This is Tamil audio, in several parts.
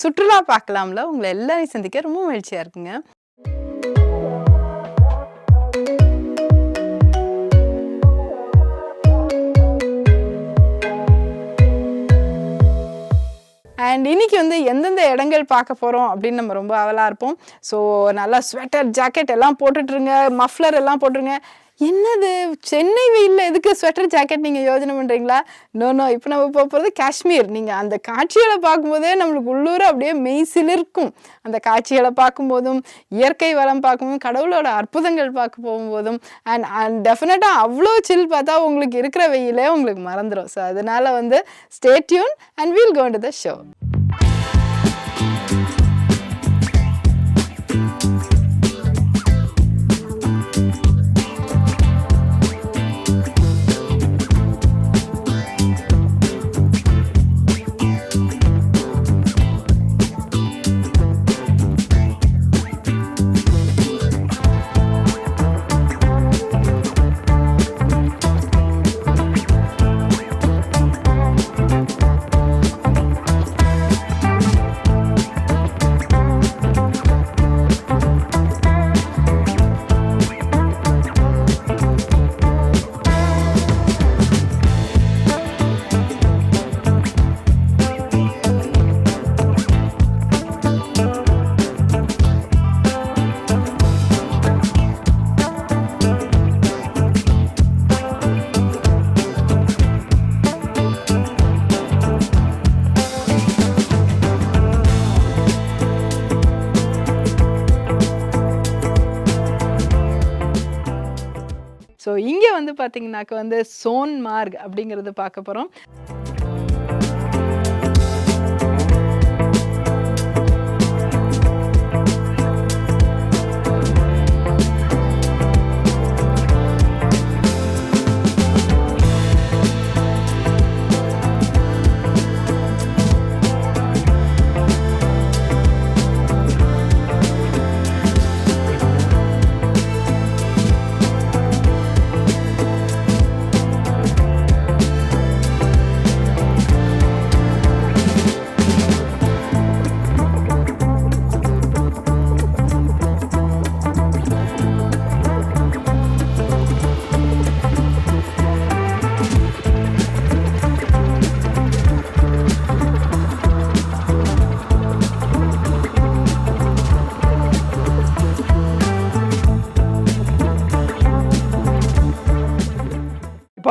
சுற்றுலா பார்க்கலாம்ல. உங்களை எல்லாரையும் சந்திக்க ரொம்ப மகிழ்ச்சியாக இருக்குங்க. அண்ட் இன்னைக்கு வந்து எந்தெந்த இடங்கள் பார்க்க போகிறோம் அப்படின்னு நம்ம ரொம்ப அவலாக இருப்போம். ஸோ நல்லா ஸ்வெட்டர் ஜாக்கெட் எல்லாம் போட்டுட்ருங்க மஃப்ளர் எல்லாம் போட்டுருங்க. என்னது? சென்னை வெயிலில் எதுக்கு ஸ்வெட்டர் ஜாக்கெட் நீங்கள் யோஜனை பண்ணுறீங்களா நோ நோ இப்போ நம்ம போக போகிறது காஷ்மீர். நீங்கள் அந்த காட்சிகளை பார்க்கும்போதே நம்மளுக்கு உள்ளூர் அப்படியே மெய்சிலிருக்கும். அந்த காட்சிகளை பார்க்கும்போதும் இயற்கை வளம் பார்க்கும்போதும் கடவுளோட அற்புதங்கள் பார்க்க போகும்போதும் அண்ட் அண்ட் டெஃபினட்டாக அவ்வளோ சில் பார்த்தா உங்களுக்கு இருக்கிற வெயிலே உங்களுக்கு மறந்துடும் ஸோ அதனால் வந்து stay tuned and we'll come to the show so இங்கே வந்து பார்த்தீங்கன்னாக்க வந்து சோன் மார்க் அப்படிங்கிறது பார்க்க போகிறோம்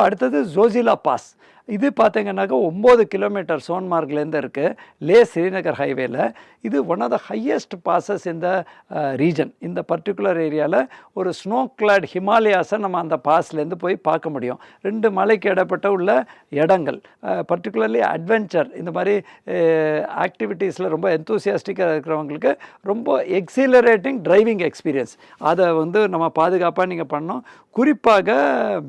அடுத்தது ஜோசிலா பாஸ். இது பார்த்தீங்கன்னாக்கா ஒம்பது கிலோமீட்டர் சோன்மார்க்லேருந்து இருக்குது லே ஸ்ரீநகர் ஹைவேல இது one of the highest passes இந்த ரீஜன் இந்த பர்டிகுலர் ஏரியாவில் ஒரு ஸ்னோ கிளாட் ஹிமாலயாஸை நம்ம அந்த பாஸ்லேருந்து போய் பார்க்க முடியும். ரெண்டு மலைக்கு இடப்பட்ட உள்ள இடங்கள் uh, பர்டிகுலர்லி அட்வென்ச்சர் இந்த மாதிரி uh, ஆக்டிவிட்டீஸில் ரொம்ப எந்தூசியாஸ்டிக்காக இருக்கிறவங்களுக்கு ரொம்ப எக்ஸிலரேட்டிங் டிரைவிங் எக்ஸ்பீரியன்ஸ் அதை வந்து நம்ம பாதுகாப்பாக நீங்கள் பண்ணோம் குறிப்பாக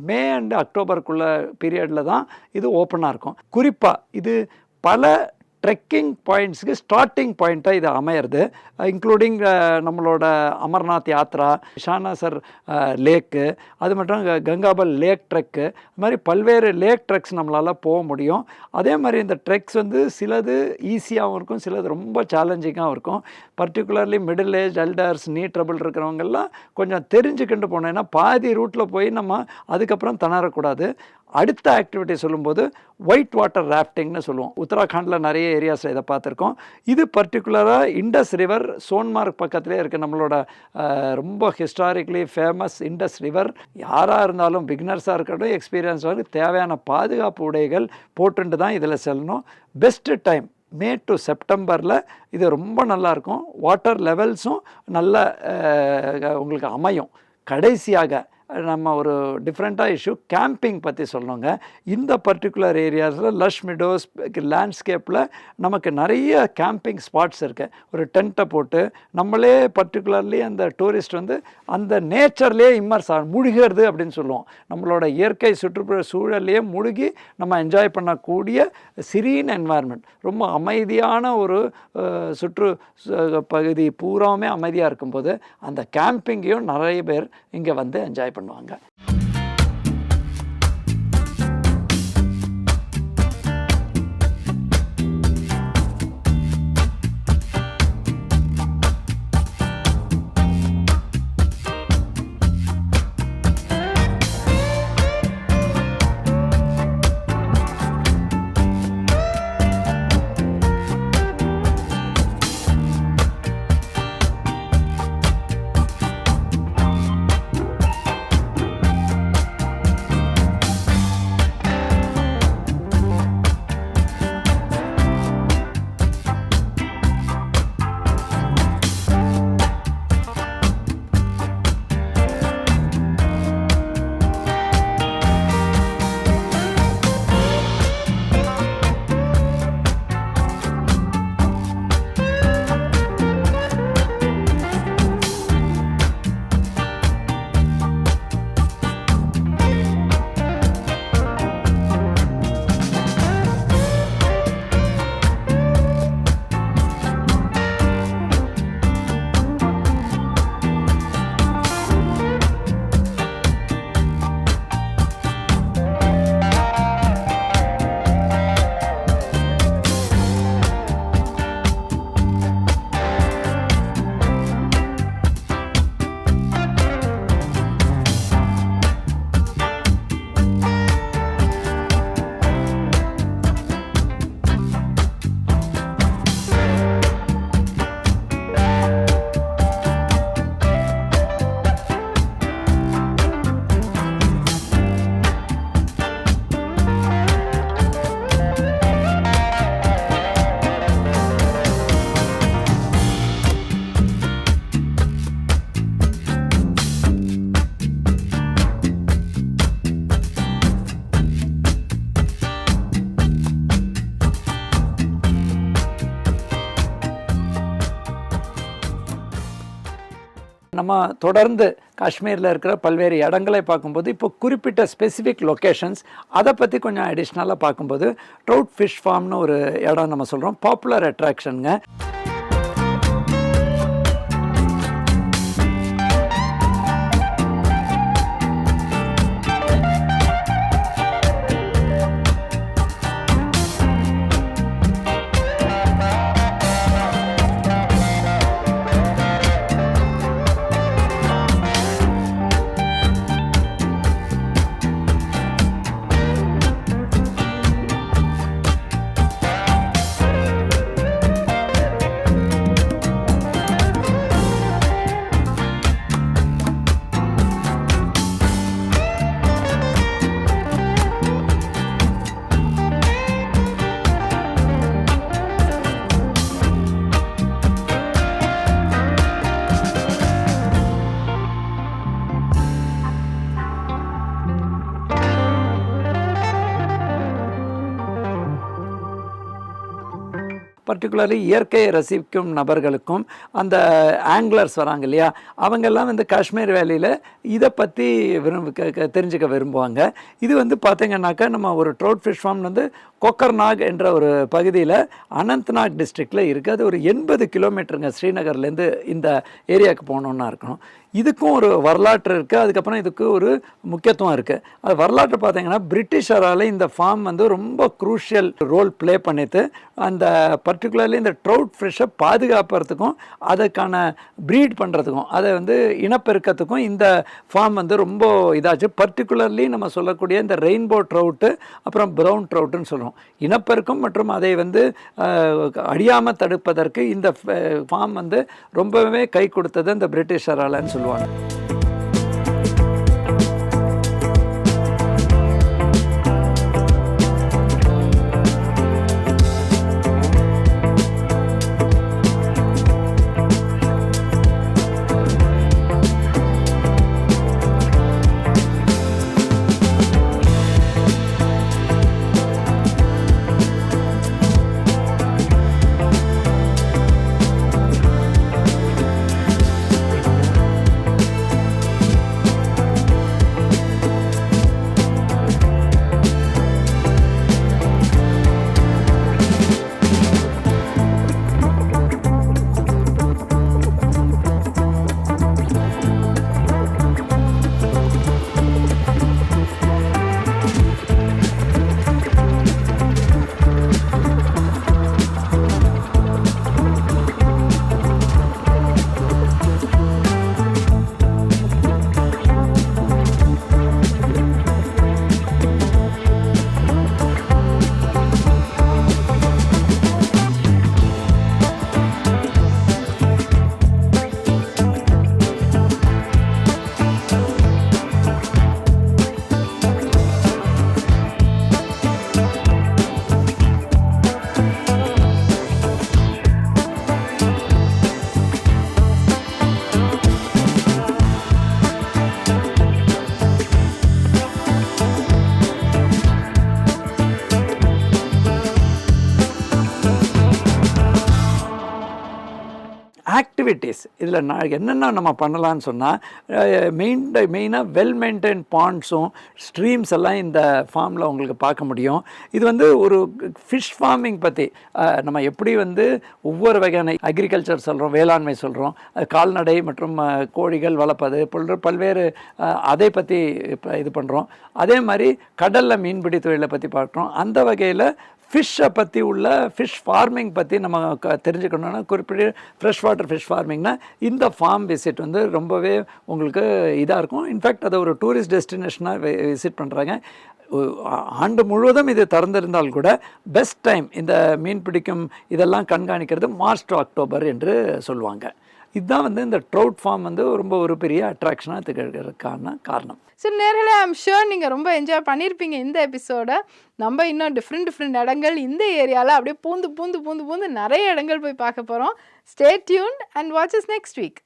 மே அண்ட் அக்டோபருக்குள்ள பீரியடில் தான் இது ஓப்பனாக இருக்கும். குறிப்பாக இது பல ட்ரெக்கிங் பாயிண்ட்ஸுக்கு ஸ்டார்டிங் பாயிண்ட்டாக இது அமையிறது. இன்க்ளூடிங் நம்மளோட அமர்நாத் யாத்ரா ஷானாசர் லேக்கு அது மட்டும் கங்காபல் லேக் ட்ரெக்கு அது மாதிரி பல்வேறு லேக் ட்ரெக்ஸ் நம்மளால் போக முடியும். அதே மாதிரி இந்த ட்ரெக்ஸ் வந்து சிலது ஈஸியாகவும் இருக்கும் சிலது ரொம்ப சேலஞ்சிங்காகவும் இருக்கும். Particularly middle age elders knee trouble இருக்கிறவங்கெல்லாம் கொஞ்சம் தெரிஞ்சுக்கிட்டு போனோம் ஏன்னா பாதி ரூட்டில் போய் நம்ம அதுக்கப்புறம் தணறக்கூடாது. அடுத்த ஆக்டிவிட்டி சொல்லும்போது ஒயிட் வாட்டர் ராஃப்டிங்னு சொல்லுவோம். உத்தராகண்டில் நிறைய ஏரியாஸில் இதை பார்த்துருக்கோம். இது பர்டிகுலராக இண்டஸ் ரிவர் சோன்மார்க் பக்கத்துலேயே இருக்குது நம்மளோட ரொம்ப ஹிஸ்டாரிக்கலி ஃபேமஸ் இண்டஸ் ரிவர் யாராக இருந்தாலும் பிகினர்ஸாக இருக்கட்டும் எக்ஸ்பீரியன்ஸாக தேவையான பாதுகாப்பு உடைகள் போட்டுட்டு தான் இதில் செல்லணும். பெஸ்ட்டு டைம் மே டு செப்டம்பரில் இது ரொம்ப நல்லாயிருக்கும். வாட்டர் லெவல்ஸும் நல்ல உங்களுக்கு அமையும். கடைசியாக நம்ம ஒரு டிஃப்ரெண்ட்டாக இஷ்யூ கேம்பிங் பற்றி சொல்லணுங்க. இந்த பர்டிகுலர் ஏரியாஸில் லஷ் மிடோஸ் லேண்ட்ஸ்கேப்பில் நமக்கு நிறைய கேம்பிங் ஸ்பாட்ஸ் இருக்குது ஒரு டென்ட்டை போட்டு நம்மளே பர்டிகுலர்லி அந்த டூரிஸ்ட் வந்து அந்த நேச்சர்லேயே இம்மர்ஸ் ஆகும் முழுகிறது அப்படின்னு சொல்லுவோம். நம்மளோட இயற்கை சுற்றுப்புற சூழல்லையே முழுகி நம்ம என்ஜாய் பண்ணக்கூடிய சிறீன் என்வாயர்மெண்ட் ரொம்ப அமைதியான ஒரு சுற்று பகுதி பூராவுமே அமைதியாக இருக்கும்போது அந்த கேம்பிங்கையும் நிறைய பேர் இங்கே வந்து என்ஜாய் பண்ணுவாங்க. நம்ம தொடர்ந்து காஷ்மீரில் இருக்கிற பல்வேறு இடங்களை பார்க்கும்போது இப்போ குறிப்பிட்ட ஸ்பெசிஃபிக் லொக்கேஷன்ஸ் அதை பற்றி கொஞ்சம் அடிஷ்னலாக பார்க்கும்போது ட்ரவுட் ஃபிஷ் ஃபார்ம்னு ஒரு இடம் நம்ம சொல்கிறோம் பாப்புலர் அட்ராக்ஷனுங்க பர்டிகுலர்லி இயற்கையை ரசிக்கும் நபர்களுக்கும் அந்த ஆங்கிலர்ஸ் வராங்க இல்லையா அவங்கெல்லாம் வந்து காஷ்மீர் வேலியில் இதை பற்றி விரும்ப க- தெரிஞ்சுக்க விரும்புவாங்க. இது வந்து பார்த்தீங்கன்னாக்கா நம்ம ஒரு ட்ரோட் ஃபிஷ் ஃபார்ம் வந்து கொக்கர்நாக் என்ற ஒரு பகுதியில் அனந்த்நாக் டிஸ்ட்ரிக்டில் இருக்குது அது ஒரு எண்பது கிலோமீட்டருங்க ஸ்ரீநகர்லேருந்து இந்த ஏரியாவுக்கு போகணுன்னா இருக்கணும். இதுக்கும் ஒரு வரலாற்று இருக்குது அதுக்கப்புறம் இதுக்கு ஒரு முக்கியத்துவம் இருக்குது அது வரலாற்று பார்த்தீங்கன்னா பிரிட்டிஷரால் இந்த ஃபார்ம் வந்து ரொம்ப குரூஷியல் ரோல் ப்ளே பண்ணிட்டு அந்த பர்டிகுலர்லி இந்த ட்ரவுட் ஃபிஷ்ஷை பாதுகாப்புறதுக்கும் அதுக்கான ப்ரீட் பண்ணுறதுக்கும் அதை வந்து இனப்பெருக்கத்துக்கும் இந்த ஃபார்ம் வந்து ரொம்ப இதாச்சு. பர்டிகுலர்லி நம்ம சொல்லக்கூடிய இந்த ரெயின்போ ட்ரவுட்டு அப்புறம் ப்ரௌன் ட்ரவுட்டுன்னு சொல்கிறோம் இனப்பெருக்கம் மற்றும் அதை வந்து அழியாமல் தடுப்பதற்கு இந்த ஃபார்ம் வந்து ரொம்பவே கை கொடுத்தது இந்த பிரிட்டிஷராலன்னு சொல்லுவாங்க. ஆக்டிவிட்டீஸ் இதில் நான் என்னென்ன நம்ம பண்ணலான்னு சொன்னால் மெயின் மெயினாக வெல் மெயின்டைன் பாண்ட்ஸும் ஸ்ட்ரீம்ஸ் எல்லாம் இந்த ஃபார்மில் உங்களுக்கு பார்க்க முடியும். இது வந்து ஒரு ஃபிஷ் ஃபார்மிங் பற்றி நம்ம எப்படி வந்து ஒவ்வொரு வகையான அக்ரிகல்ச்சர் சொல்கிறோம் வேளாண்மை சொல்கிறோம் கால்நடை மற்றும் கோழிகள் வளர்ப்பது போன்ற பல்வேறு அதை பற்றி இப்போ இது பண்ணுறோம் அதே மாதிரி கடலில் மீன்பிடி தொழிலை பற்றி பார்க்குறோம். அந்த வகையில் ஃபிஷ்ஷை பற்றி உள்ள ஃபிஷ் ஃபார்மிங் பற்றி நம்ம க தெரிஞ்சுக்கணுன்னா குறிப்பிட்ட ஃப்ரெஷ் வாட்டர் ஃபிஷ் ஃபார்மிங்னா இந்த ஃபார்ம் விசிட் வந்து ரொம்பவே உங்களுக்கு இதாக இருக்கும். இன்ஃபேக்ட் அதை ஒரு டூரிஸ்ட் டெஸ்டினேஷனாக விசிட் பண்ணுறாங்க ஆண்டு முழுவதும் இது திறந்திருந்தால் கூட பெஸ்ட் டைம் இந்த மீன் பிடிக்கும் இதெல்லாம் கண்காணிக்கிறது மார்ச் டு அக்டோபர் என்று சொல்லுவாங்க. இதுதான் வந்து இந்த ட்ரவுட் ஃபார்ம் வந்து ரொம்ப ஒரு பெரிய அட்ராக்ஷனாக திகழ்கிறதுக்கான காரணம். ஸோ நேரில் ஐம் ஷுர் நீங்கள் ரொம்ப என்ஜாய் பண்ணியிருப்பீங்க இந்த எபிசோடை நம்ம இன்னும் டிஃப்ரெண்ட் டிஃப்ரெண்ட் இடங்கள் இந்த ஏரியாவில் அப்படியே பூந்து பூந்து பூந்து பூந்து நிறைய இடங்கள் போய் பார்க்க போகிறோம் stay tune and watches next week